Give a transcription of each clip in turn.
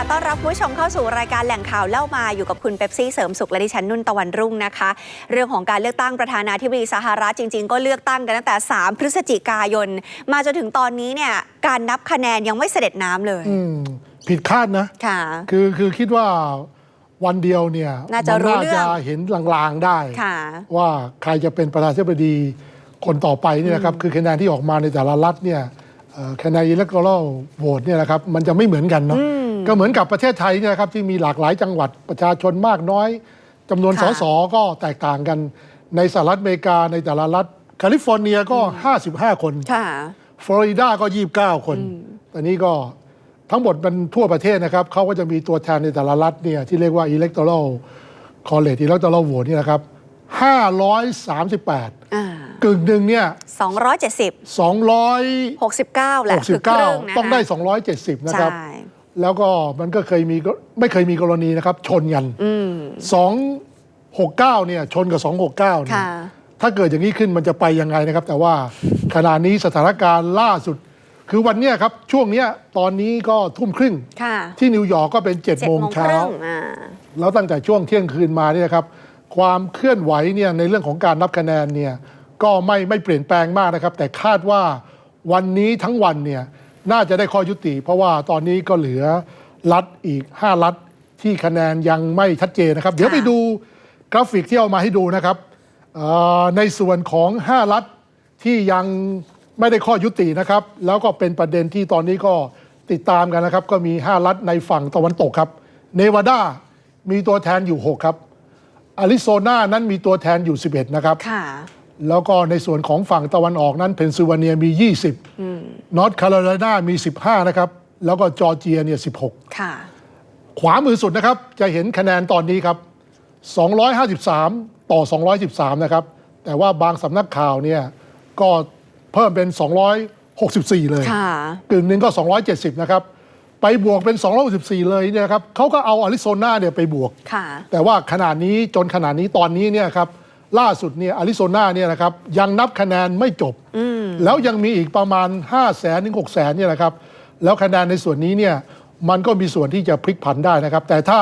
ต้อนรับคุณผู้ชมเข้าสู่รายการแหล่งข่าวเล่ามาอยู่กับคุณเป๊ปซี่เสริมสุขและดิฉันนุ่นตะวันรุ่งนะคะ เรื่องของการเลือกตั้งประธานาธิบดีสหรัฐจริง ๆ ก็เลือกตั้งกันตั้งแต่ 3 พฤศจิกายน มาจนถึงตอนนี้เนี่ยการนับคะแนนยังไม่เสด็จน้ำเลยอืมผิดคาดนะค่ะ คือคือคิดว่าวันเดียวเนี่ยน่าจะมัรู้น่าเรื่องจะเห็นลางๆได้ค่ะว่าใครจะเป็นประธานาธิบดีคนต่อไปเนี่ยนะครับคือคะแนนที่ออกมาในแต่ละรัฐเนี่ยเอ่อคะแนนอิเล็กโทรโหวตเนี่ยนะครับมันจะไม่เหมือนกันเนาะ ก็เหมือนกับประเทศไทยเนี่ยนะครับที่มีหลากหลายจังหวัดประชาชนมากน้อยจำนวนสค่ะ สก็แตกต่างกัน ในสหรัฐอเมริกาในแต่ละรัฐแคลิฟอร์เนียก็ 55 คน ค่ะ ฟลอริดาก็ 29 คนตอนนี้ก็ทั้งหมดเป็นทั่วประเทศนะครับ เขาก็จะมีตัวแทนในแต่ละรัฐเนี่ยที่เรียกว่า electoral college electoral vote นี่นะครับ 538 อ่ากึ่งหนึ่งเนี่ย 270 269 69 แหละคือครึ่งนะคะต้องได้ 270 นะครับ ใช่ แล้วก็มันก็เคยมีก็ไม่เคยมีกรณีนะครับ ชนกันอืม269เนี่ย ชนกับ269เนี่ยค่ะถ้าเกิดอย่างนี้ขึ้นมันจะไปยังไงนะครับ แต่ว่าขณะนี้สถานการณ์ล่าสุด คือวันเนี้ยครับ ช่วงเนี้ยตอนนี้ก็ทุ่มครึ่งค่ะที่นิวยอร์กก็เป็น7จ็ด7โมงโมงคเช้ารึ่งอ่าแล้วตั้งแต่ช่วงเที่ยงคืนมาเนี่ยครับ ความเคลื่อนไหวเนี่ยในเรื่องของการนับคะแนนเนี่ยก็ไม่ไม่เปลี่ยนแปลงมากนะครับ แต่คาดว่าวันนี้ทั้งวันเนี่ย น่าจะได้ข้อยุติ เพราะว่าตอนนี้ก็เหลือรัฐอีก 5 รัฐที่คะแนนยังไม่ชัดเจนนะครับ เดี๋ยวไปดูกราฟิกที่เอามาให้ดูนะครับเอ่อในส่วนของ 5 รัฐที่ยังไม่ได้ข้อยุตินะครับ แล้วก็เป็นประเด็นที่ตอนนี้ก็ติดตามกันนะครับ ก็มี 5 รัฐในฝั่งตะวันตกครับ เนวาดา มีตัวแทนอยู่ 6 ครับอาริโซนานั้นมีตัวแทนอยู่ 11 นะครับค่ะ แล้วก็ในส่วนของฝั่งตะวันออกนั้นเพนซิลเวเนียมี 20นอร์ทแคโรไลนามี 15 นะครับ แล้วก็จอร์เจียเนี่ย16 ค่ะ ขวามือสุดนะครับ จะเห็นคะแนนตอนนี้ครับ 253 ต่อ 213 นะครับ แต่ว่าบางสำนักข่าวเนี่ยก็เพิ่มเป็น 264 เลยค่ะกึ่งหนึ่งก็ 270 นะครับ ไปบวกเป็น 264 เลยเนี่ยนะครับเขาก็เอาอาริโซนาเนี่ยไปบวกค่ะแต่ว่าขนาดนี้จนขนาดนี้ตอนนี้เนี่ยครับ ล่าสุดเนี่ยอาริโซนาเนี่ยนะครับยังนับคะแนนไม่จบ แล้วยังมีอีกประมาณ 5 0 0แสนถึง6 0แสนเนี่ยนะครับแล้วคะแนนในส่วนนี้เนี่ยมันก็มีส่วนที่จะพลิกผันได้นะครับ แต่ถ้า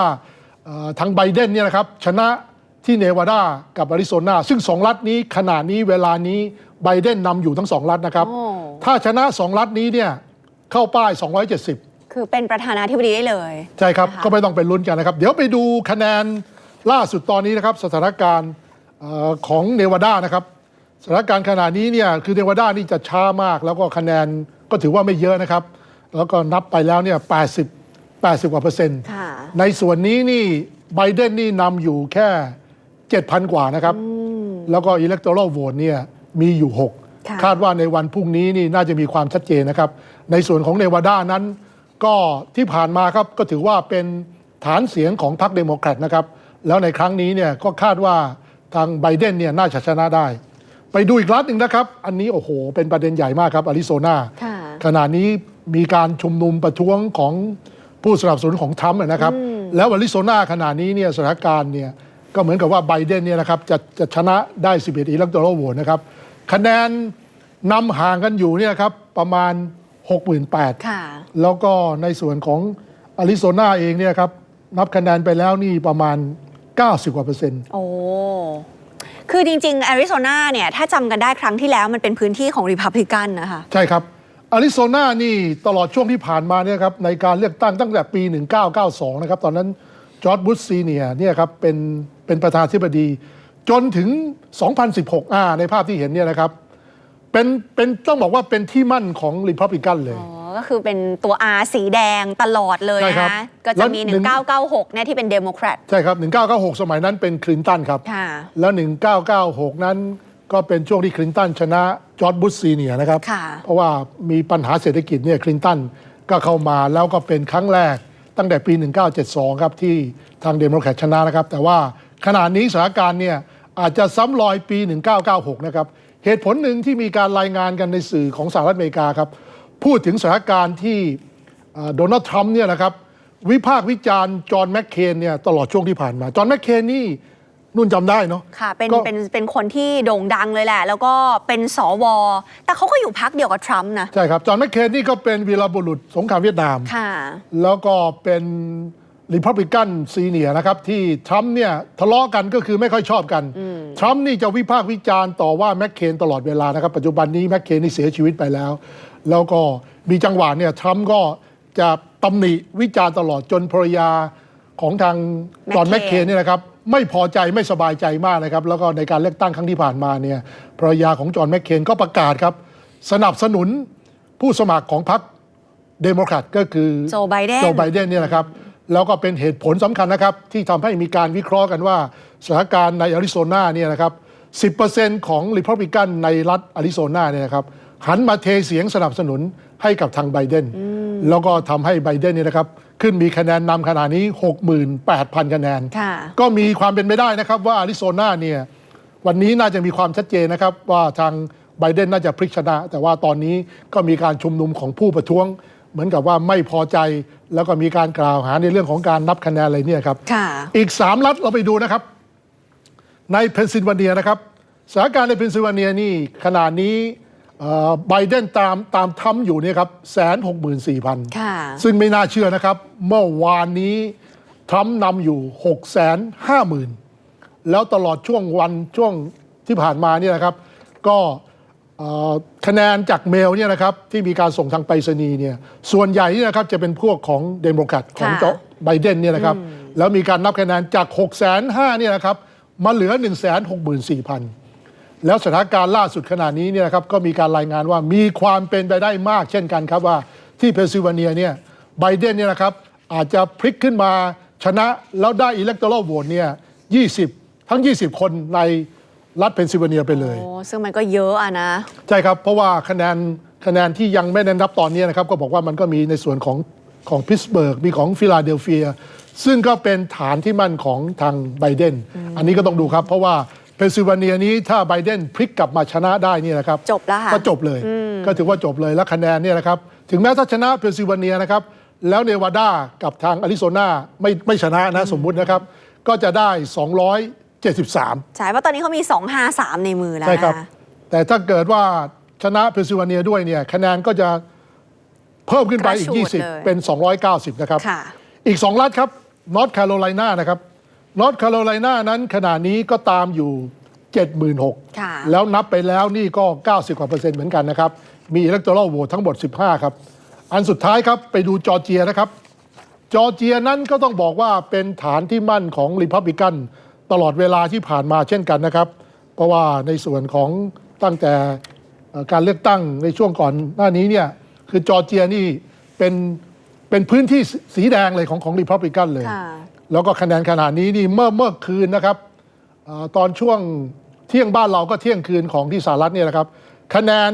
เอ่อทางไบเดนเนี่ยนะครับชนะที่เนวาดากับอาริโซนา ซึ่งสองรัฐนี้ขนาดนี้เวลานี้ไบเดนนำอยู่ทั้งสองรัฐนะครับโอ้ถ้าชนะสองรัฐนี้เนี่ยเข้าป้าย 270 คือเป็นประธานาธิบดีได้เลย ใช่ครับนะคะก็ไม่ต้องไปลุ้นกันนะครับ เดี๋ยวไปดูคะแนนล่าสุดตอนนี้นะครับ สถานการณ์เอ่อของเนวาดานะครับสถานการณ์ขณะนี้เนี่ยคือเนวาดานี่จะช้ามาก แล้วก็คะแนนก็ถือว่าไม่เยอะนะครับ แล้วก็นับไปแล้วเนี่ย80 80 กว่าเปอร์เซ็นต์ ค่ะ ในส่วนนี้นี่ไบเดนนี่นำอยู่แค่ 7,000 กว่านะครับ แล้วก็อิเล็กโทร a ลโหวตเนี่ยมีอยู่ ค่ะ 6 คาดว่าในวันพรุ่งนี้นี่น่าจะมีความชัดเจนนะครับ ในส่วนของเนวาดานั้น ก็ที่ผ่านมาครับก็ถือว่าเป็นฐานเสียงของพรรคเดโมแครตนะครับ แล้วในครั้งนี้เนี่ยก็คาดว่า ทางไบเดนเนี่ยน่าจะชนะได้ ไปดูอีกรัฐหนึ่งนะครับ อันนี้โอ้โห เป็นประเด็นใหญ่มากครับอาริโซนาค่ะขณะนี้มีการชุมนุมประท้วงของผู้สนับสนุนของทรัมป์นะครับ แล้วอาริโซนาขณะนี้เนี่ยสถานการณ์เนี่ยก็เหมือนกับว่าไบเดนเนี่ยนะครับจะจะชนะได้ 11อิเล็กโทร a ลโหวตนะครับคะแนนนำห่างกันอยู่เนี่ยครับประมาณ 68,000ค่ะแล้วก็ในส่วนของอาริโซนาเองเนี่ยครับนับคะแนนไปแล้วนี่ประมาณ 90 กว่าเปอร์เซ็นต์โอ้คือจริงๆแอริโซนาเนี่ยถ้าจำกันได้ครั้งที่แล้วมันเป็นพื้นที่ของริพับลิกันนะคะใช่ครับอาริโซนานี่ตลอดช่วงที่ผ่านมาเนี่ยครับในการเลือกตั้งตั้งแต่ปี 1992 นะครับ ตอนนั้นจอร์ดบุชซีเนียร์เนี่ยครับเป็นเป็นประธานาธิบดี จนถึง 2016อ่าในภาพที่เห็นเนี่ยนะครับ เป็นเป็นต้องบอกว่าเป็นที่มั่นของริพับลิกันเลย อ๋อ ก็คือเป็นตัว R สีแดงตลอดเลยใช่ครันะบก็จะมีแล้วหนึ่ง 1996 เนี่ยที่เป็นเดโมแครต ใช่ครับ 1996 สมัยนั้นเป็นคลินตันครับ ค่ะ แล้ว 1996 นั้นก็เป็นช่วงที่คลินตันชนะจอร์ดบุชซีเนียร์นะครับ ค่ะ เพราะว่ามีปัญหาเศรษฐกิจเนี่ยคลินตันก็เข้ามาแล้วก็เป็นครั้งแรกตั้งแต่ปี 1972 ครับ ที่ทางเดโมแครตชนะนะครับ แต่ว่าขณะนี้สถานการณ์เนี่ยอาจจะซ้ำรอยปี 1996 นะครับ เหตุผลหนึ่งที่มีการรายงานกันในสื่อของสหรัฐอเมริกาครับ พูดถึงสถานการณ์ที่อ่าโดนัลด์ทรัมป์เนี่ยนะครับวิพากษ์วิจารณ์จอห์นแมคเคนเนี่ยตลอดช่วงที่ผ่านมา จอห์นแมคเคนนี่นุ่นจำได้เนาะค่ะเป็นก็เป็นเป็นคนที่โด่งดังเลยแหละ แล้วก็เป็นสว แต่เขาก็อยู่พักเดียวกับทรัมป์นะ ใช่ครับ จอห์นแมคเคนนี่ก็เป็นวีรบุรุษสงครามเวียดนามค่ะแล้วก็เป็น ริพับลิกันซีเนียนะครับ ที่ทรัมป์เนี่ยทะเลาะกันก็คือไม่ค่อยชอบกัน ทรัมป์นี่จะวิพากษ์วิจารณ์ต่อว่าแมคเคนตลอดเวลานะครับ ปัจจุบันนี้แมคเคนนี่เสียชีวิตไปแล้ว แล้วก็มีจังหวะเนี่ยทรัมป์ก็จะตำหนิวิจารณ์ตลอดจนภรรยาของทางจอห์นแมคเคนเนี่ยนะครับไม่พอใจไม่สบายใจมากนะครับ แล้วก็ในการเลือกตั้งครั้งที่ผ่านมาเนี่ยภรรยาของจอห์นแมคเคนก็ประกาศครับ สนับสนุนผู้สมัครของพรรคเดโมแครตก็คือโจไบเดนโจไบเดนเนี่ยนะครับ แล้วก็เป็นเหตุผลสำคัญนะครับ ที่ทำให้มีการวิเคราะห์กันว่าสถานการณ์ในอาริโซนาเนี่ยนะครับ 10%ของริพับลิกันในรัฐอาริโซนาเนี่ยนะครับหันมาเทเสียงสนับสนุนให้กับทางไบเดน แล้วก็ทำให้ไบเดนเนี่ยนะครับ ขึ้นมีคะแนนนำขณะนี้ 68,000 คะแนนค่ะก็มีความเป็นไปได้นะครับว่าอาริโซนาเนี่ยวันนี้น่าจะมีความชัดเจนนะครับว่าทางไบเดนน่าจะพลิกชนะ แต่ว่าตอนนี้ก็มีการชุมนุมของผู้ประท้วง เหมือนกับว่าไม่พอใจ แล้วก็มีการกล่าวหาในเรื่องของการนับคะแนนอะไรเนี่ยครับ ค่ะ อีก 3 รัฐเราไปดูนะครับ ในเพนซิลเวเนียนะครับสถานการณ์ในเพนซิลเวเนียนี่ขนาดนี้เอ่อไบเดนตามตามทำอยู่เนี่ยครับแสนหกหมื่นสี่พันค่ะ ซึ่งไม่น่าเชื่อนะครับ เมื่อวานนี้ทรัมป์นำอยู่6กแสนห้าหมื่นแล้วตลอดช่วงวันช่วงที่ผ่านมาเนี่ยนะครับ ก็เอ่อ คะแนนจากเมลเนี่ยนะครับที่มีการส่งทางไปรษณีย์เนี่ยส่วนใหญ่เนี่ยนะครับจะเป็นพวกของเดโมแครตของค่ะโจไบเดนเนี่ยนะครับแล้วมีการนับคะแนนจาก6กแสนห้าเนี่ยนะครับมาเหลือ1นึ่งแสนหกหมื่นสี่พันแล้วสถานการณ์ล่าสุดขณะนี้เนี่ยนะครับก็มีการรายงานว่ามีความเป็นไปได้มากเช่นกันครับว่าที่เพนซิลเวเนียเนี่ยไบเดนเนี่ยนะครับอาจจะพลิกขึ้นมาชนะแล้วได้อิเล็กโตร v โหวตเนี่ย20 ทั้ง 20 คนใน รัฐเพนซิลเวเนียไปเลย โอ้ซึ่งมันก็เยอะอะนะ ใช่ครับ เพราะว่าคะแนนคะแนนที่ยังไม่ได้นับตอนนี้นะครับ ก็บอกว่ามันก็มีในส่วนของของพิสเบิร์กมีของฟิลาเดลเฟีย ซึ่งก็เป็นฐานที่มั่นของทางไบเดน อันนี้ก็ต้องดูครับ เพราะว่าเพนซิลเวเนียนี้ถ้าไบเดนพลิกกลับมาชนะได้เนี่ยนะครับจบแล้วค่ะ ก็จบเลย ก็ถือว่าจบเลยแล้วคะแนนเนี่ยนะครับ ถึงแม้ถ้าชนะเพนซิลเวเนียนะครับ แล้วเนวาดากับทางอาริโซนาไม่ไม่ชนะนะสมมุตินะครับ ก็จะได้ 273 ใช่เพราะตอนนี้เขามี 253 ในมือแล้วใช่ครับนะแต่ถ้าเกิดว่าชนะเพนซิลเวเนียด้วยเนี่ยคะแนนก็จะเพิ่มขึ้นไปอีกกระฉูดเลย20 เป็น 290 นะครับ ค่ะ อีก 2 รัฐครับนอร์ทแคโรไลนานะครับนอร์ทแคโรไลนานั้นขณะนี้ก็ตามอยู่76,000ค่ะแล้วนับไปแล้วนี่ก็ 90 กว่าเปอร์เซ็นต์เหมือนกันนะครับ มีอิเล็กโทร v โหวตทั้งหมด 15 ครับ อันสุดท้ายครับ ไปดูจอร์เจียนะครับ จอร์เจียนั้นก็ต้องบอกว่าเป็นฐานที่มั่นของริพับลิกัน ตลอดเวลาที่ผ่านมาเช่นกันนะครับ เพราะว่าในส่วนของตั้งแต่เอ่อการเลือกตั้งในช่วงก่อนหน้านี้เนี่ยคือจอร์เจียนี่เป็นเป็นพื้นที่สีแดงเลยของของริพับลิกันเลยค่ะแล้วก็คะแนนขนาดนี้นี่เมื่อเมื่อคืนนะครับอาตอนช่วงเที่ยงบ้านเราก็เที่ยงคืนของที่สหรัฐเนี่ยนะครับ คะแนน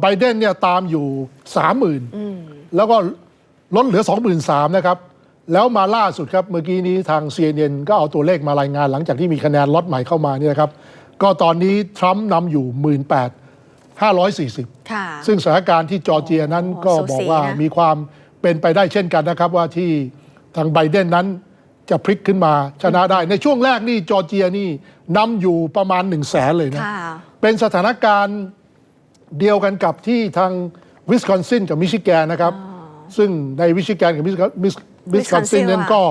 ไบเดนเนี่ยตามอยู่30,000แล้วก็ลดเหลือ23,000นะครับ แล้วมาล่าสุดครับ เมื่อกี้นี้ทาง CNN ก็เอาตัวเลขมารายงานหลังจากที่มีคะแนนล็อตใหม่เข้ามาเนี่ยนะครับ ก็ตอนนี้ทรัมป์นำอยู่ 18,540ค่ะซึ่งสถานการณ์ที่จอร์เจียนั้นโอ้ก็สูสีบอกว่านะมีความเป็นไปได้เช่นกันนะครับ ว่าที่ทางไบเดนนั้นจะพลิกขึ้นมาชนะได้ ในช่วงแรกนี่จอร์เจียนี่นำอยู่ประมาณ1นึ่งแสนเลยนะค่ะเป็นสถานการณ์เดียวกันกับที่ทางวิสคอนซินกับมิชิแกนนะครับ ซึ่งในวิชิแกนกับมิสมิส วิสคอนซิน Wisconsin นั้นอะก็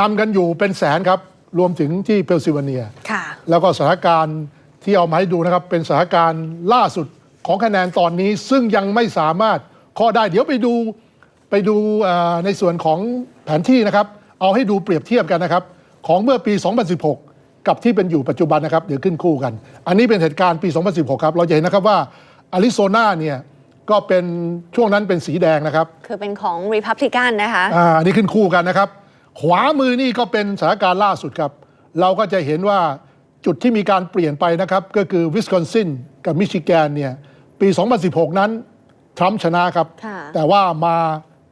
นำกันอยู่เป็นแสนครับ รวมถึงที่เพนซิลเวเนีย ค่ะ แล้วก็สถานการณ์ที่เอามาให้ดูนะครับ เป็นสถานการณ์ล่าสุดของคะแนนตอนนี้ ซึ่งยังไม่สามารถข้อได้เดี๋ยวไปดูไปดูเอ่อในส่วนของแผนที่นะครับ เอาให้ดูเปรียบเทียบกันนะครับ ของเมื่อปี 2016 กับที่เป็นอยู่ปัจจุบันนะครับ เดี๋ยวขึ้นคู่กัน อันนี้เป็นเหตุการณ์ปี 2016 ครับ เราจะเห็นนะครับว่าอาริโซนาเนี่ย ก็เป็นช่วงนั้นเป็นสีแดงนะครับ คือเป็นของ Republican นะคะอ่าอันนี้ขึ้นคู่กันนะครับ ขวามือนี่ก็เป็นสถานการณ์ล่าสุดครับ เราก็จะเห็นว่าจุดที่มีการเปลี่ยนไปนะครับ ก็คือวิสคอนซินกับมิชิแกนเนี่ยปี 2016 นั้นทรัมป์ชนะครับ ค่ะแต่ว่ามา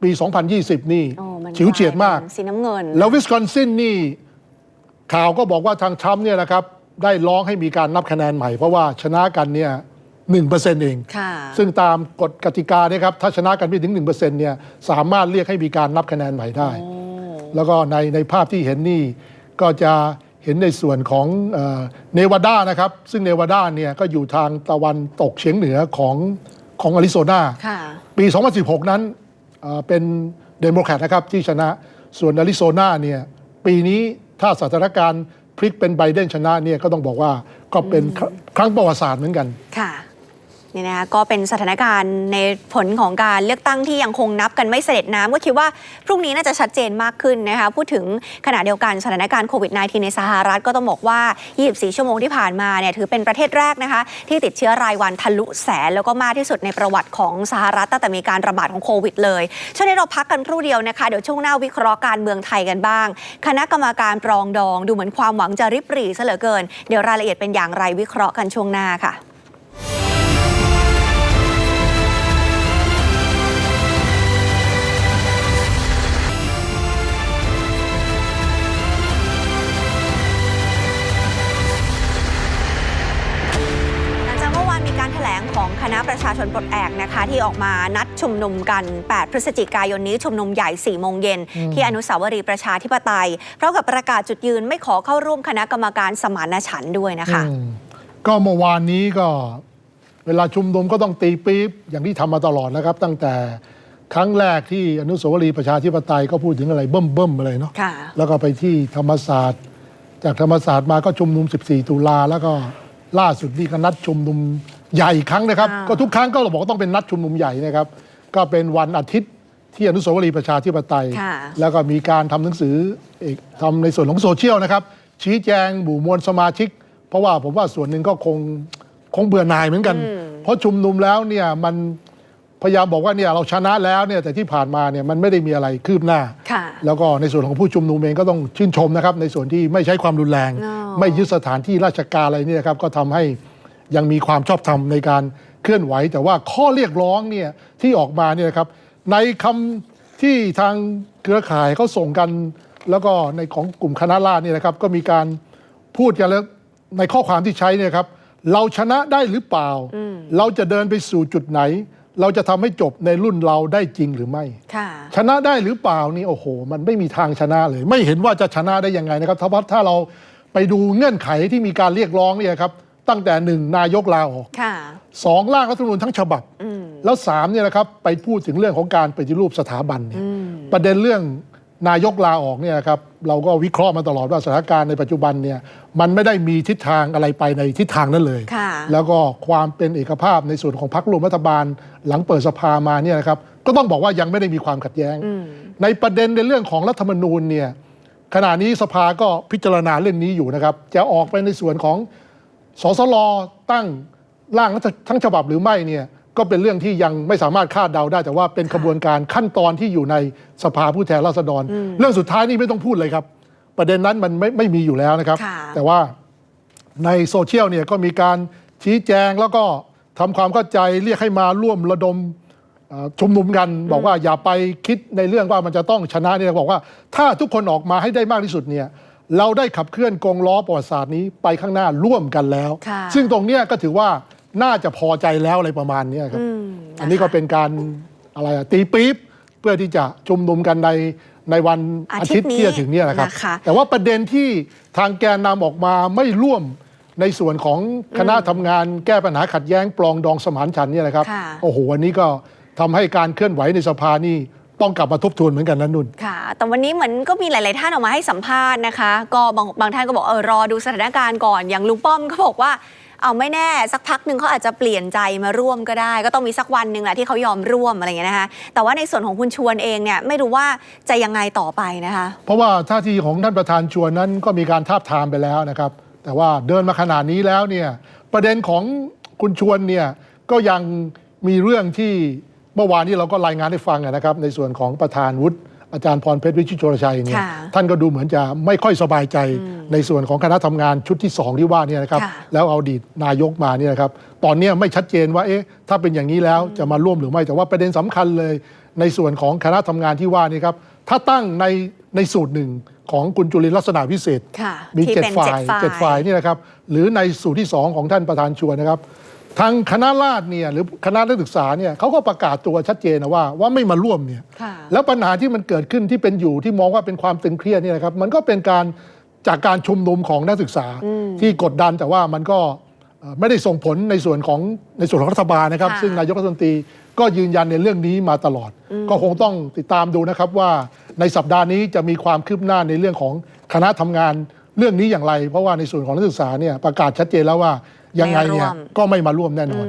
ปี 2020 นี่ โอ้มันฉิวเฉียดมากลยเป็นสีน้ำเงิน แล้ววิสคอนซินนี่ ข่าวก็บอกว่าทางทรัมป์เนี่ยนะครับ ได้ร้องให้มีการนับคะแนนใหม่ เพราะว่าชนะกันเนี่ย หนึ่งเปอร์เซ็นต์เองค่ะซึ่งตามกฎกติกาเนี่ยครับถ้าชนะกันไม่ถึง 1%เนี่ยสามารถเรียกให้มีการนับคะแนนใหม่ได้ แล้วก็ในในภาพที่เห็นนี่ก็จะเห็นในส่วนของเนวาดานะครับ ซึ่งเนวาดาเนี่ยก็อยู่ทางตะวันตกเฉียงเหนือของของอาริโซนาค่ะปี 2016 นั้นเอ่อเป็นเดโมแครตนะครับที่ชนะส่วนอาริโซนาเนี่ยปีนี้ถ้าสถานการณ์พลิกเป็นไบเดนชนะเนี่ยก็ต้องบอกว่าก็เป็นครครั้งประวัติศาสตร์เหมือนกัน ค่ะ นี่นะคะก็เป็นสถานการณ์ในผลของการเลือกตั้งที่ยังคงนับกันไม่เสด็จน้ำก็คิดว่าพรุ่งนี้น่าจะชัดเจนมากขึ้นนะคะพูดถึงขณะเดียวกันสถานการณ์โควิด -19 ในสหรัฐก็ต้องบอกว่า 24 ชั่วโมงที่ผ่านมาเนี่ยถือเป็นประเทศแรกนะคะที่ติดเชื้อรายวันทะลุแสน แล้วก็มากที่สุดในประวัติของสหรัฐตั้งแต่มีการระบาดของโควิดเลยช่วงนี้เราพักกันครู่เดียวนะคะเดี๋ยวช่วงหน้าวิเคราะห์การเมืองไทยกันบ้าง คณะกรรมการปรองดอง ดูเหมือนความหวังจะริบหรี่ซะเหลือเกิน เดี๋ยวรายละเอียดเป็นอย่างไรวิเคราะห์กันช่วงหน้าค่ะ คณะประชาชนปลดแอกนะคะ ที่ออกมานัดชุมนุมกัน 8 พฤศจิกายนนี้ชุมนุมใหญ่ 4 โมงเย็น ที่อนุสาวรีย์ประชาธิปไตยพร้อมกับประกาศจุดยืนไม่ขอเข้าร่วมคณะกรรมการสมานฉันท์ด้วยนะคะอืมก็เมื่อวานนี้ก็เวลาชุมนุมก็ต้องตีปี๊บอย่างที่ทำมาตลอดนะครับ ตั้งแต่ครั้งแรกที่อนุสาวรีย์ประชาธิปไตยก็พูดถึงอะไรเบิ่มเบิ่มๆอะไรเนาะค่ะ แล้วก็ไปที่ธรรมศาสตร์ จากธรรมศาสตร์มาก็ชุมนุม 14 ตุลาแล้วก็ล่าสุดนี่ก็นัดชุมนุม ใหญ่อีกครั้งนะครับ อ่า ก็ทุกครั้งก็เราบอกว่าต้องเป็นนัดชุมนุมใหญ่นะครับ ก็เป็นวันอาทิตย์ที่อนุสาวรีย์ประชาธิปไตย ค่ะ แล้วก็มีการทำหนังสือเอกทำในส่วนของโซเชียลนะครับ ชี้แจงหมู่มวลสมาชิก เพราะว่าผมว่าส่วนหนึ่งก็คงคงเบื่อหน่ายเหมือนกัน เพราะชุมนุมแล้วเนี่ยมันพยายามบอกว่าเนี่ยเราชนะแล้วเนี่ยแต่ที่ผ่านมาเนี่ยมันไม่ได้มีอะไรคืบหน้า ค่ะ แล้วก็ในส่วนของผู้ชุมนุมเองก็ต้องชื่นชมนะครับ ในส่วนที่ไม่ใช้ความรุนแรงอ๋อไม่ยึดสถานที่ราชการอะไรเนี่ยครับก็ทำให้ ยังมีความชอบธรรมในการเคลื่อนไหว แต่ว่าข้อเรียกร้องเนี่ยที่ออกมาเนี่ยนะครับในคำที่ทางเครือข่ายเขาส่งกัน แล้วก็ในของกลุ่มคณะราษฎรเนี่ยนะครับก็มีการพูดกันแล้วในข้อความที่ใช้เนี่ยครับเราชนะได้หรือเปล่า เราจะเดินไปสู่จุดไหน เราจะทำให้จบในรุ่นเราได้จริงหรือไม่ค่ะชนะได้หรือเปล่านี่โอ้โห มันไม่มีทางชนะเลย ไม่เห็นว่าจะชนะได้ยังไงนะครับถ้าว่าถ้าเราไปดูเงื่อนไขที่มีการเรียกร้องเนี่ยครับ ตั้งแต่หนึ่งนายกลาออกค่ะสองร่างรัฐธรรมนูญทั้งฉบับ แล้วสามเนี่ยนะครับไปพูดถึงเรื่องของการปฏิรูปสถาบันเนี่ยประเด็นเรื่องนายกลาออกเนี่ยนะครับเราก็วิเคราะห์มาตลอดว่าสถานการณ์ในปัจจุบันเนี่ยมันไม่ได้มีทิศทางอะไรไปในทิศทางนั้นเลยค่ะแล้วก็ความเป็นเอกภาพในส่วนของพรรคร่วมรัฐบาล หลังเปิดสภามาเนี่ยนะครับก็ต้องบอกว่ายังไม่ได้มีความขัดแย้ง ในประเด็นในเรื่องของรัฐธรรมนูญเนี่ยขณะนี้สภาก็พิจารณาเรื่องนี้อยู่นะครับ จะออกไปในส่วนของ สสลตั้งร่างรัฐทั้งฉบับหรือไม่เนี่ยก็เป็นเรื่องที่ยังไม่สามารถคาดเดาได้ แต่ว่าเป็นขบวนการขั้นตอนที่อยู่ในสภาผู้แทนราษฎร เรื่องสุดท้ายนี่ไม่ต้องพูดเลยครับ ประเด็นนั้นมันไม่ไม่มีอยู่แล้วนะครับค่ะแต่ว่าในโซเชียลเนี่ยก็มีการชี้แจงแล้วก็ทำความเข้าใจเรียกให้มาร่วมระดมเอ่อชุมนุมกัน บอกว่าอย่าไปคิดในเรื่องว่ามันจะต้องชนะเนี่ยบอกว่า ถ้าทุกคนออกมาให้ได้มากที่สุดเนี่ย เราได้ขับเคลื่อนกองล้อประวัติศาสตร์นี้ไปข้างหน้าร่วมกันแล้ว ค่ะ ซึ่งตรงเนี้ยก็ถือว่าน่าจะพอใจแล้วอะไรประมาณเนี้ยครับอืมอันนี้ก็เป็นการอะไรอะตีปี๊บเพื่อที่จะชุมนุมกันในในวันอาอาทิทิตตย์ย์นี้ที่จะถึงเนี่ยนะครับ นะคะ แต่ว่าประเด็นที่ทางแกนนำออกมาไม่ร่วมในส่วนของคณะทำงานแก้ปัญหาขัดแย้งปลองดองสมานฉันท์เนี่ยนะครับ ค่ะ โอ้โหวันนี้ก็ทำให้การเคลื่อนไหวในสภานี่ ต้องกลับมาทบทวนเหมือนกันนะนุ่น ค่ะ แต่วันนี้เหมือนก็มีหลาย ๆ ท่านออกมาให้สัมภาษณ์นะคะ ก็บางบางท่านก็บอกเออรอดูสถานการณ์ก่อน อย่างลุงป้อมก็บอกว่า เอาไม่แน่สักพักหนึ่งเขาอาจจะเปลี่ยนใจมาร่วมก็ได้ ก็ต้องมีสักวันหนึ่งแหละที่เขายอมร่วมอะไรอย่างเงี้ยนะคะ แต่ว่าในส่วนของคุณชวนเองเนี่ยไม่รู้ว่าจะยังไงต่อไปนะคะ เพราะว่าท่าทีของท่านประธานชวนนั้นก็มีการทาบทามไปแล้วนะครับ แต่ว่าเดินมาขนาดนี้แล้วเนี่ยประเด็นของคุณชวนเนี่ยก็ยังมีเรื่องที่ เมื่อวานนี้เราก็รายงานให้ฟังอะนะครับ ในส่วนของประธานวุฒิอาจารย์พรเพชรวิชิตโชรชัยเนี่ยค่ะท่านก็ดูเหมือนจะไม่ค่อยสบายใจในส่วนของคณะทำงานชุดที่สองที่ว่าเนี่ยนะครับค่ะแล้วเอาอดีตนายกมาเนี่ยนะครับตอนเนี้ยไม่ชัดเจนว่าเอ๊ะถ้าเป็นอย่างนี้แล้วจะมาร่วมหรือไม่แต่ว่าประเด็นสำคัญเลย ในส่วนของคณะทำงานที่ว่านี่ครับถ้าตั้งในในสูตรหนึ่งของคุณจุลินลักษณะวิเศษค่ะมีที่เจ็ดเป็นฝ่ายเจ็ดฝ่ายนี่นะครับหรือในสูตรที่สองของท่านประธานชวนนะครับ ทางคณะราษฎรเนี่ยหรือคณะนักศึกษาเนี่ยเขาก็ประกาศตัวชัดเจนนะว่าว่าไม่มาร่วมเนี่ยค่ะแล้วปัญหาที่มันเกิดขึ้นที่เป็นอยู่ที่มองว่าเป็นความตึงเครียดเนี่ยนะครับมันก็เป็นการจากการชุมนุมของนักศึกษาที่กดดันแต่ว่ามันก็เอ่อไม่ได้ส่งผลในส่วนของในส่วนของรัฐบาลนะครับ ค่ะ ซึ่งนายกรัฐมนตรีก็ยืนยันในเรื่องนี้มาตลอด ก็คงต้องติดตามดูนะครับว่าในสัปดาห์นี้จะมีความคืบหน้าในเรื่องของคณะทำงานเรื่องนี้อย่างไร เพราะว่าในส่วนของนักศึกษาเนี่ยประกาศชัดเจนแล้วว่า ยังไงเนี่ยไม่ร่วมก็ไม่มาร่วมแน่นอน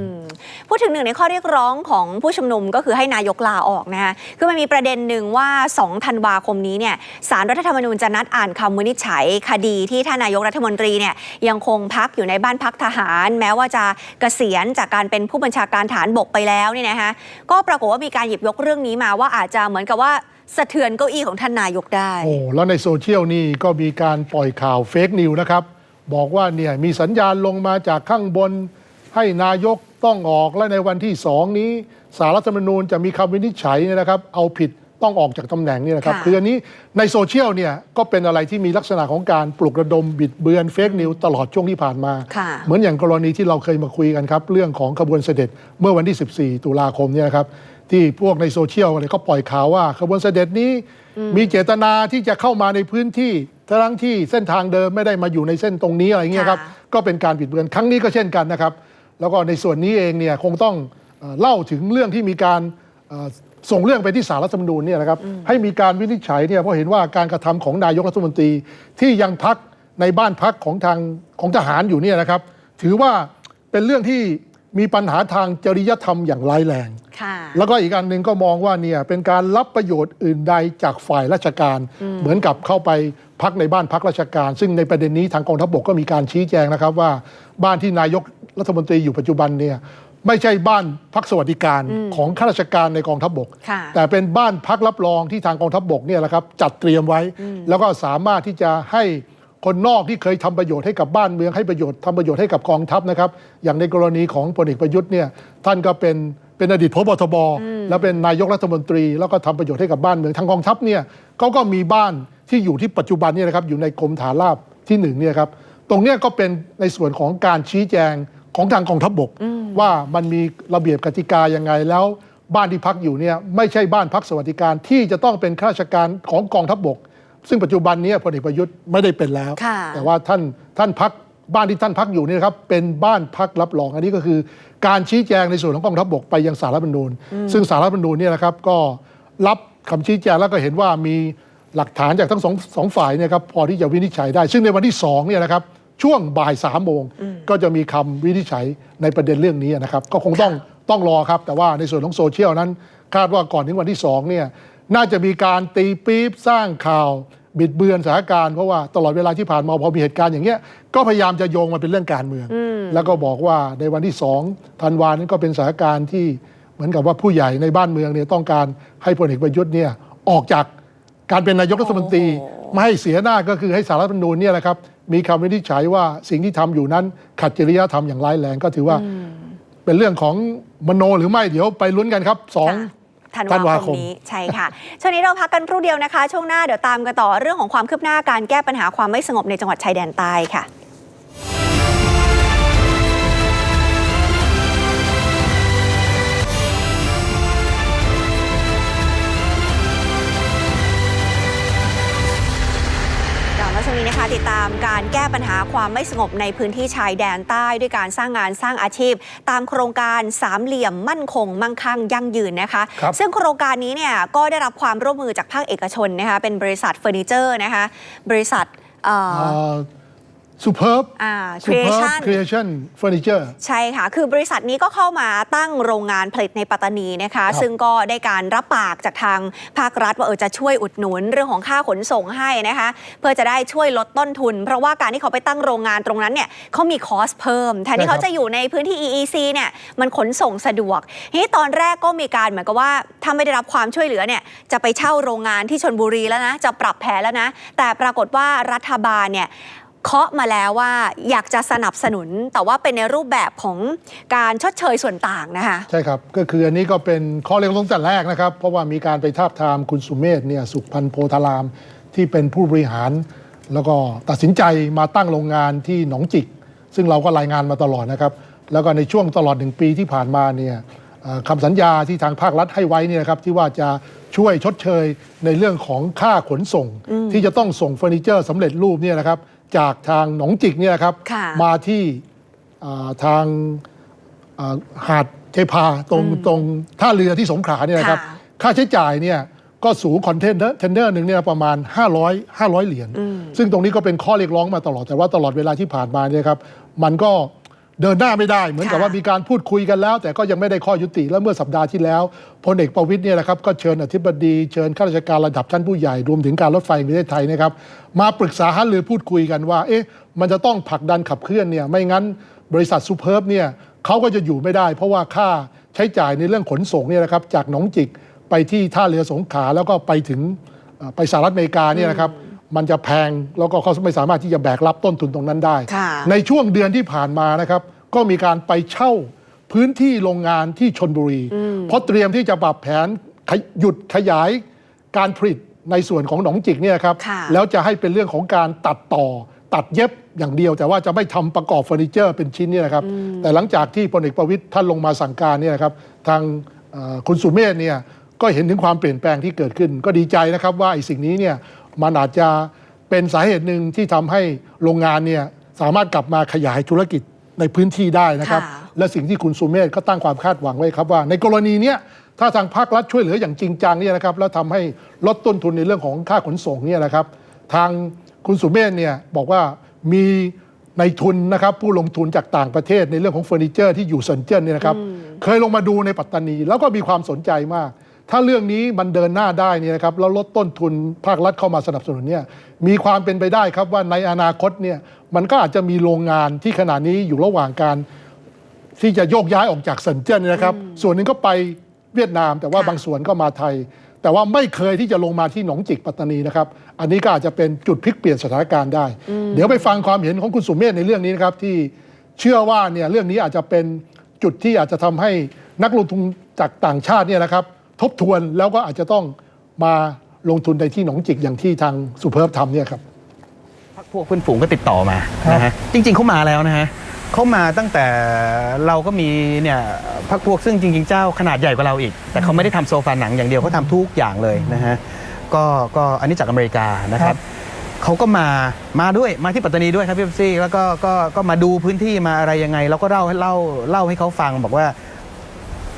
พูดถึงหนึ่งในข้อเรียกร้องของผู้ชุมนุมก็คือให้นายกลาออกนะคะคือมันมีประเด็นหนึ่งว่า 2 ธันวาคมนี้เนี่ยสารรัฐธรรมนูญจะนัดอ่านคำวินิจฉัยคดีที่ท่านนายกรัฐมนตรีเนี่ยยังคงพักอยู่ในบ้านพักทหาร แม้ว่าจะเกษียณจากการเป็นผู้บัญชาการฐานบกไปแล้วเนี่ยนะคะก็ปรากฏว่ามีการหยิบยกเรื่องนี้มาว่าอาจจะเหมือนกับว่าสะเทือนเก้าอี้ของท่านนายกได้ โอ้แล้วในโซเชียลนี่ก็มีการปล่อยข่าวเฟกนิวนะครับ บอกว่าเนี่ยมีสัญญาณลงมาจากข้างบน ให้นายกต้องออกและในวันที่สองนี้สารรัฐธรรมนูญจะมีคำวินิจฉัยเนี่ยนะครับ เอาผิดต้องออกจากตำแหน่งเนี่ยนะครับค่ะคืออันนี้ในโซเชียลเนี่ยก็เป็นอะไรที่มีลักษณะของการปลุกระดมบิดเบือนเฟกนิวตลอดช่วงที่ผ่านมาค่ะเหมือนอย่างกรณีที่เราเคยมาคุยกันครับ เรื่องของขบวนเสด็จเมื่อวันที่ 14 ตุลาคมเนี่ยนะครับ ที่พวกในโซเชียลเนี่ยก็ปล่อยข่าวว่าขบวนเสด็จนี้มีเจตนาที่จะเข้ามาในพื้นที่ทั้งที่เส้นทางเดิมไม่ได้มาอยู่ในเส้นตรงนี้อะไรเงี้ยครับค่ะก็เป็นการบิดเบือนครั้งนี้ก็เช่นกันนะครับ แล้วก็ในส่วนนี้เองเนี่ยคงต้องเอ่อเล่าถึงเรื่องที่มีการเอ่อส่งเรื่องไปที่สารรัฐธรรมนูญเนี่ยนะครับให้มีการวินิจฉัยเนี่ยเพราะเห็นว่าการกระทำของนายกรัฐมนตรีที่ยังพักในบ้านพักของทางของทหารอยู่เนี่ยนะครับ ถือว่าเป็นเรื่องที่ มีปัญหาทางจริยธรรมอย่างร้ายแรง ค่ะ แล้วก็อีกอันหนึ่งก็มองว่าเนี่ยเป็นการรับประโยชน์อื่นใดจากฝ่ายราชการ เหมือนกับเข้าไปพักในบ้านพักราชการ ซึ่งในประเด็นนี้ทางกองทัพบกก็มีการชี้แจงนะครับว่าบ้านที่นายกรัฐมนตรีอยู่ปัจจุบันเนี่ยไม่ใช่บ้านพักสวัสดิการของข้าราชการในกองทัพบก ค่ะแต่เป็นบ้านพักรับรองที่ทางกองทัพบกเนี่ยแหละครับจัดเตรียมไว้ แล้วก็สามารถที่จะให้ คนนอกที่เคยทำประโยชน์ให้กับบ้านเมืองให้ประโยชน์ทำประโยชน์ให้กับกองทัพนะครับ อย่างในกรณีของพลเอกประยุทธ์เนี่ยท่านก็เป็นเป็นอดีตพบทบแล้วเป็นนายกรัฐมนตรี แล้วก็ทำประโยชน์ให้กับบ้านเมืองทางกองทัพเนี่ยเขาก็มีบ้านที่อยู่ที่ปัจจุบันเนี่ยนะครับอยู่ในกรมฐานราบที่หนึ่งเนี่ยครับตรงเนี้ยก็เป็นในส่วนของการชี้แจงของทางกองทัพบก ว่ามันมีระเบียบกติกายังไงแล้ว บ้านที่พักอยู่เนี่ยไม่ใช่บ้านพักสวัสดิการที่จะต้องเป็นข้าราชการของกองทัพบก ซึ่งปัจจุบันเนี้พลเอกประยุทธ์ไม่ได้เป็นแล้ว ค่ะ แต่ว่าท่านท่านพักบ้านที่ท่านพักอยู่เนี่ยนะครับเป็นบ้านพักรับรอง อันนี้ก็คือการชี้แจงในส่วนของกองทัพบกไปยังสารรัฐธรรมนูญ ซึ่งสารรัฐธรรมนูญเนี่ยนะครับก็รับคำชี้แจงแล้วก็เห็นว่ามีหลักฐานจากทั้งสองสองฝ่ายเนี่ยครับพอที่จะวินิจฉัยได้ ซึ่งในวันที่สองเนี่ยนะครับช่วงบ่ายสามโมงก็จะมีคำวินิจฉัยในประเด็นเรื่องนี้นะครับ ก็คงต้องต้องรอครับ แต่ว่าในส่วนของโซเชียลนั้น คาดว่าก่อนถึงวันที่สองเนี่ย น่าจะมีการตีปี๊บสร้างข่าว บิดเบือนสถานการณ์เพราะว่าตลอดเวลาที่ผ่านมาพอมีเหตุการณ์อย่างเงี้ยก็พยายามจะโยงมาเป็นเรื่องการเมือง แล้วก็บอกว่าในวันที่สองธันวานั้นก็เป็นสถานการณ์ที่เหมือนกับว่าผู้ใหญ่ในบ้านเมืองเนี่ยต้องการให้พลเอกประยุทธ์เนี่ยออกจากการเป็นนายกรัฐมนตรีโอ้โหไม่ให้เสียหน้าก็คือให้สารรัฐธรรมนูญเนี่ยนะครับมีคำวินิจฉัยว่าสิ่งที่ทำอยู่นั้นขัดจริยธรรมอย่างร้ายแรงก็ถือว่าเป็นเรื่องของมโนหรือไม่เดี๋ยวไปลุ้นกันครับสองค่ะ ธันธันวาวาคคมมนี้ใช่ค่ะ ช่วงนี้เราพักกันครู่เดียวนะคะ ช่วงหน้าเดี๋ยวตามกันต่อเรื่องของความคืบหน้าการแก้ปัญหาความไม่สงบในจังหวัดชายแดนใต้ค่ะ ติดตามการแก้ปัญหาความไม่สงบในพื้นที่ชายแดนใต้ด้วยการสร้างงานสร้างอาชีพ ตามโครงการสามเหลี่ยมมั่นคง มั่งคั่งยั่งยืนนะคะครับซึ่งโครงการนี้เนี่ยก็ได้รับความร่วมมือจากภาคเอกชนนะคะเป็นบริษัทเฟอร์นิเจอร์นะคะบริษัท เอ่อซูเปอร์อ่า Superb Creation Creation Furniture ใช่ค่ะ คือบริษัทนี้ก็เข้ามาตั้งโรงงานผลิตในปัตตานีนะคะครับซึ่งก็ได้การรับปากจากทางภาครัฐว่าเออจะช่วยอุดหนุนเรื่องของค่าขนส่งให้นะคะ เพื่อจะได้ช่วยลดต้นทุน เพราะว่าการที่เขาไปตั้งโรงงานตรงนั้นเนี่ยเขามีคอสเพิ่มแทนที่เขาจะอยู่ในพื้นที่ EEC เนี่ยมันขนส่งสะดวกทีนี้ตอนแรกก็มีการเหมือนกับว่าถ้าไม่ได้รับความช่วยเหลือเนี่ยจะไปเช่าโรงงานที่ชนบุรีแล้วนะจะปรับแผนแล้วนะแต่ปรากฏว่ารัฐบาลเนี่ย เคาะมาแล้วว่าอยากจะสนับสนุน แต่ว่าเป็นในรูปแบบของการชดเชยส่วนต่างนะคะ ใช่ครับ ก็คืออันนี้ก็เป็นข้อเรียกร้องตั้งแต่แรกนะครับ เพราะว่ามีการไปทาบทามคุณสุเมธเนี่ยสุขพันธ์โพธาราม ที่เป็นผู้บริหาร แล้วก็ตัดสินใจมาตั้งโรงงานที่หนองจิก ซึ่งเราก็รายงานมาตลอดนะครับ แล้วก็ในช่วงตลอดหนึ่งปีที่ผ่านมาเนี่ยเอ่อคำสัญญาที่ทางภาครัฐให้ไว้เนี่ยนะครับที่ว่าจะช่วยชดเชยในเรื่องของค่าขนส่ง ที่จะต้องส่งเฟอร์นิเจอร์สำเร็จรูปเนี่ยนะครับ จากทางหนองจิกเนี่ยนะครับ ค่ะมาที่อ่าทางอ่าหาดเทพาตรงตรงท่าเรือที่สงขลาเนี่ยนะครับ ค่ะ ค่าใช้จ่ายเนี่ยก็สูงคอนเทนเนอร์เทนเนอร์หนึ่งเนี่ยประมาณ 500 500 เหรียญซึ่งตรงนี้ก็เป็นข้อเรียกร้องมาตลอดแต่ว่าตลอดเวลาที่ผ่านมาเนี่ยครับ มันก็ เดินหน้าไม่ได้ เหมือนกับค่ะว่ามีการพูดคุยกันแล้ว แต่ก็ยังไม่ได้ข้อยุติ แล้วเมื่อสัปดาห์ที่แล้วพลเอกประวิตยเนี่ยนะครับก็เชิญอธิบดีเชิญข้าราชการระดับชั้นผู้ใหญ่รวมถึงการรถไฟแห่งประเทศไทยนะครับมาปรึกษาหารือพูดคุยกันว่า เอ๊ะมันจะต้องผลักดันขับเคลื่อนเนี่ยไม่งั้นบริษัทซูเพิร์บเนี่ยเขาก็จะอยู่ไม่ได้ เพราะว่าค่าใช้จ่ายในเรื่องขนส่งเนี่ยนะครับจากหนองจิกไปที่ท่าเรือสงขลาแล้วก็ไปถึงเอ่อไปสหรัฐอเมริกาเนี่ยนะครับ มันจะแพงแล้วก็เขาไม่สามารถที่จะแบกรับต้นทุนตรงนั้นได้ค่ะในช่วงเดือนที่ผ่านมานะครับ ก็มีการไปเช่าพื้นที่โรงงานที่ชนบุรี เพราะเตรียมที่จะปรับแผนขยหยุดขยายการผลิตในส่วนของหนองจิกเนี่ยครับค่ะแล้วจะให้เป็นเรื่องของการตัดต่อตัดเย็บอย่างเดียว แต่ว่าจะไม่ทำประกอบเฟอร์นิเจอร์เป็นชิ้นเนี่ยนะครับแต่หลังจากที่พลเอกประวิตยท่านลงมาสั่งการเนี่ยนะครับทางเอ่อคุณสุเมธเนี่ยก็เห็นถึงความเปลี่ยนแปลงที่เกิดขึ้น ก็ดีใจนะครับว่าไอ้สิ่งนี้เนี่ย มันอาจจะเป็นสาเหตุหนึ่งที่ทำให้โรงงานเนี่ยสามารถกลับมาขยายธุรกิจในพื้นที่ได้นะครับค่ะและสิ่งที่คุณสุเมธก็ตั้งความคาดหวังไว้ครับว่า ในกรณีเนี้ยถ้าทางภาครัฐช่วยเหลืออย่างจริงจังเนี่ยนะครับแล้วทำให้ลดต้นทุนในเรื่องของค่าขนส่งเนี่ยนะครับ ทางคุณสุเมธเนี่ยบอกว่ามีในทุนนะครับผู้ลงทุนจากต่างประเทศในเรื่องของเฟอร์นิเจอร์ที่อยู่เซินเจิ้นเนี่ยนะครับ เคยลงมาดูในปัตตานี แล้วก็มีความสนใจมาก ถ้าเรื่องนี้มันเดินหน้าได้เนี่ยนะครับแล้วลดต้นทุนภาครัฐเข้ามาสนับสนุนเนี่ยมีความเป็นไปได้ครับว่าในอนาคตเนี่ยมันก็อาจจะมีโรงงานที่ขณะนี้อยู่ระหว่างการ ที่จะโยกย้ายออกจากเซินเจิ้นเนยนะครับ ส่วนหนึ่งก็ไปเวียดนาม แต่ว่าค่ะบางส่วนก็มาไทย แต่ว่าไม่เคยที่จะลงมาที่หนองจิกปัตตานีนะครับ อันนี้ก็อาจจะเป็นจุดพลิกเปลี่ยนสถานการณ์ได้ เดี๋ยวไปฟังความเห็นของคุณสุเมธในเรื่องนี้นะครับที่เชื่อว่าเนี่ยเรื่องนี้อาจจะเป็นจุดที่อาจจะทำให้นักลงทุนจากต่างชาติเนี่ยนะครับ ทบทวนแล้วก็อาจจะต้องมาลงทุนในที่หนองจิกอย่างที่ทางสุเพิร์บทำเนี่ยครับพักพวกเพื่อนฝูงก็ติดต่อมาครับนะฮะจริง ๆเขามาแล้วนะฮะเขามาตั้งแต่เราก็มีเนี่ยพักพวกซึ่งจริง ๆ เจ้าขนาดใหญ่กว่าเราอีก แต่เขาไม่ได้ทำโซฟาหนังอย่างเดียวเขาทำทุกอย่างเลยนะฮะก็ก็อันนี้จากอเมริกานะครับเขาก็มามาด้วยมาที่ปัตตานีด้วยครับพี่เป๊ปซี่แล้วก็ก็ก็มาดูพื้นที่มาอะไรยังไง เราก็เล่าให้เล่าเล่าให้เขาฟังบอกว่า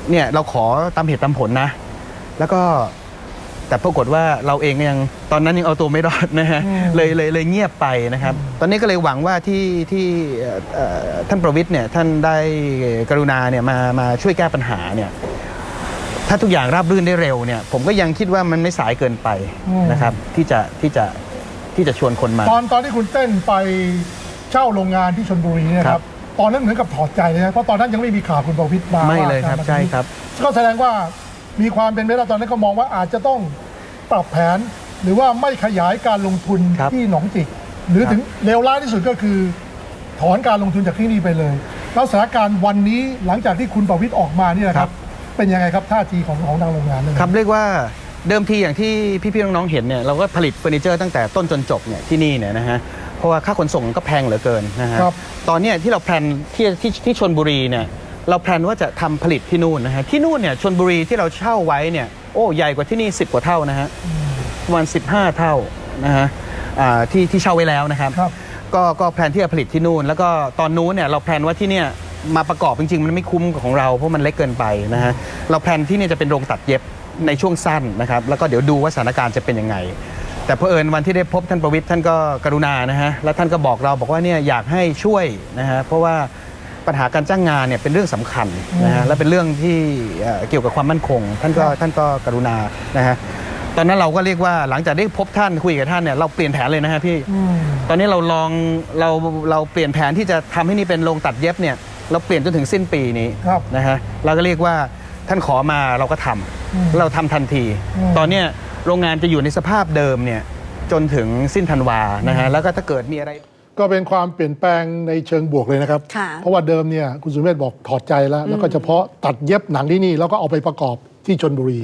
เนี่ยเราขอตามเหตุตามผลนะ แล้วก็แต่ปรากฏว่าเราเองยังตอนนั้นยังเอาตัวไม่รอดนะฮะเลยเลยเลยเงียบไปนะครับ ตอนนี้ก็เลยหวังว่าที่ที่เอ่อเอ่อท่านประวิทย์เนี่ยท่านได้กรุณาเนี่ยมามาช่วยแก้ปัญหาเนี่ยถ้าทุกอย่างราบรื่นได้เร็วเนี่ยผมก็ยังคิดว่ามันไม่สายเกินไปอืมนะครับ ที่จะที่จะที่จะชวนคนมา ตอนตอนที่คุณเต้นไปเช่าโรงงานที่ชนบุรีเนยครับตอนนั้นเหมือนกับถอดใจเลยนะเพราะตอนนั้นยังไม่มีข่าวคุณประวิตรมาไม่ว่าเลยครับกาาใช่ครับก็แสดงว่า มีความเป็นไปได้ตอนนั้นก็มองว่าอาจจะต้องปรับแผน หรือว่าไม่ขยายการลงทุนครับที่หนองจิก หรือครับถึงเลวร้ายที่สุดก็คือ ถอนการลงทุนจากที่นี่ไปเลยแล้วสถานการณ์วันนี้หลังจากที่คุณประวิตรออกมาเนี่ยนะครับเป็นยังไงครับท่าทีของของทางโรงงานเนี่ยครับเรียกว่าเดิมทีอย่างที่พี่ๆน้องๆเห็นเนี่ยเราก็ผลิตเฟอร์นิเจอร์ตั้งแต่ต้นจนจบเนี่ยที่นี่เนี่ยนะฮะเพราะว่าค่าขนส่งก็แพงเหลือเกินนะฮะ ครับ ตอนเนี้ยที่เราแพลนที่ที่ที่ชนบุรีเนี่ย เราแพลนว่าจะทำผลิตที่นู่นนะฮะที่นู่นเนี่ยชนบุรีที่เราเช่าไว้เนี่ยโอ้ใหญ่กว่าที่นี่ 10 กว่าเท่านะฮะประมาณ15 เท่านะฮะอ่าที่ที่เช่าไว้แล้วนะครับครับก็ก็แพลนที่จะผลิตที่นู่น แล้วก็ตอนนู้นเนี่ยเราแพลนว่าที่เนี่ยมาประกอบจริง ๆ มันไม่คุ้มกับของเราเพราะมันเล็กเกินไปนะฮะเราแพลนที่เนี่ยจะเป็นโรงตัดเย็บในช่วงสั้นนะครับ แล้วก็เดี๋ยวดูว่าสถานการณ์จะเป็นยังไง แต่เพอเอิญวันที่ได้พบท่านประวิทย์ท่านก็กรุณานะฮะแล้วท่านก็บอกเราบอกว่าเนี่ยอยากให้ช่วยนะฮะเพราะว่า ปัญหาการจ้างงานเนี่ยเป็นเรื่องสำคัญนะฮะและเป็นเรื่องที่เอ่อเกี่ยวกับความมั่นคง ท่านก็ท่านก็กรุณานะฮะตอนนั้นเราก็เรียกว่าหลังจากได้พบท่านคุยกับท่านเนี่ยเราเปลี่ยนแผนเลยนะฮะพี่อืมตอนนี้เราลองเราเราเปลี่ยนแผนที่จะทำให้นี่เป็นโรงตัดเย็บเนี่ยเราเปลี่ยนจนถึงสิ้นปีนี้ครับนะฮะเราก็เรียกว่าท่านขอมาเราก็ทำอืมเราทำทันทีอืมตอนเนี้ยโรงงานจะอยู่ในสภาพเดิมเนี่ยจนถึงสิ้นธันวานะฮะแล้วก็ถ้าเกิดมีอะไร ก็เป็นความเปลี่ยนแปลงในเชิงบวกเลยนะครับ ค่ะ เพราะว่าเดิมเนี่ยคุณสุเมธบอกถอดใจแล้ว แล้วก็เฉพาะตัดเย็บหนังที่นี่ แล้วก็เอาไปประกอบที่ชนบุรี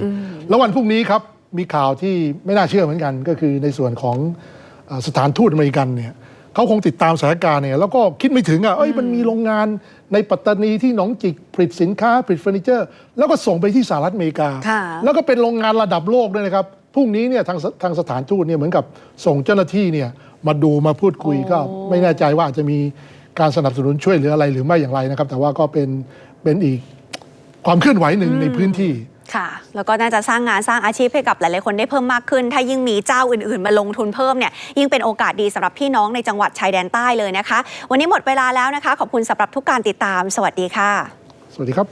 แล้ววันพรุ่งนี้ครับมีข่าวที่ไม่น่าเชื่อเหมือนกัน ก็คือในส่วนของเอ่อสถานทูตอเมริกันเนี่ยเขาคงติดตามสถานการณ์เนี่ยแล้วก็คิดไม่ถึงอะเอ้ยมันมีโรงงานในปัตตานีที่หนองจิกผลิตสินค้าผลิตเฟอร์นิเจอร์ แล้วก็ส่งไปที่สหรัฐอเมริกา ค่ะ แล้วก็เป็นโรงงานระดับโลกด้วยนะครับ พรุ่งนี้เนี่ยทางสทางสถานทูตเนี่ยเหมือนกับส่งเจ้าหน้าที่เนี่ย มาดูมาพูดคุยโอ้ก็ไม่แน่ใจว่าอาจจะมีการสนับสนุนช่วยเหลืออะไรหรือไม่อย่างไรนะครับ แต่ว่าก็เป็นเป็นอีกความเคลื่อนไหวหนึ่งในพื้นที่ค่ะ แล้วก็น่าจะสร้างงานสร้างอาชีพให้กับหลาย ๆ คนได้เพิ่มมากขึ้น ถ้ายิ่งมีเจ้าอื่น ๆ มาลงทุนเพิ่มเนี่ย ยิ่งเป็นโอกาสดีสำหรับพี่น้องในจังหวัดชายแดนใต้เลยนะคะ วันนี้หมดเวลาแล้วนะคะ ขอบคุณสำหรับทุกการติดตาม สวัสดีค่ะ สวัสดีครับ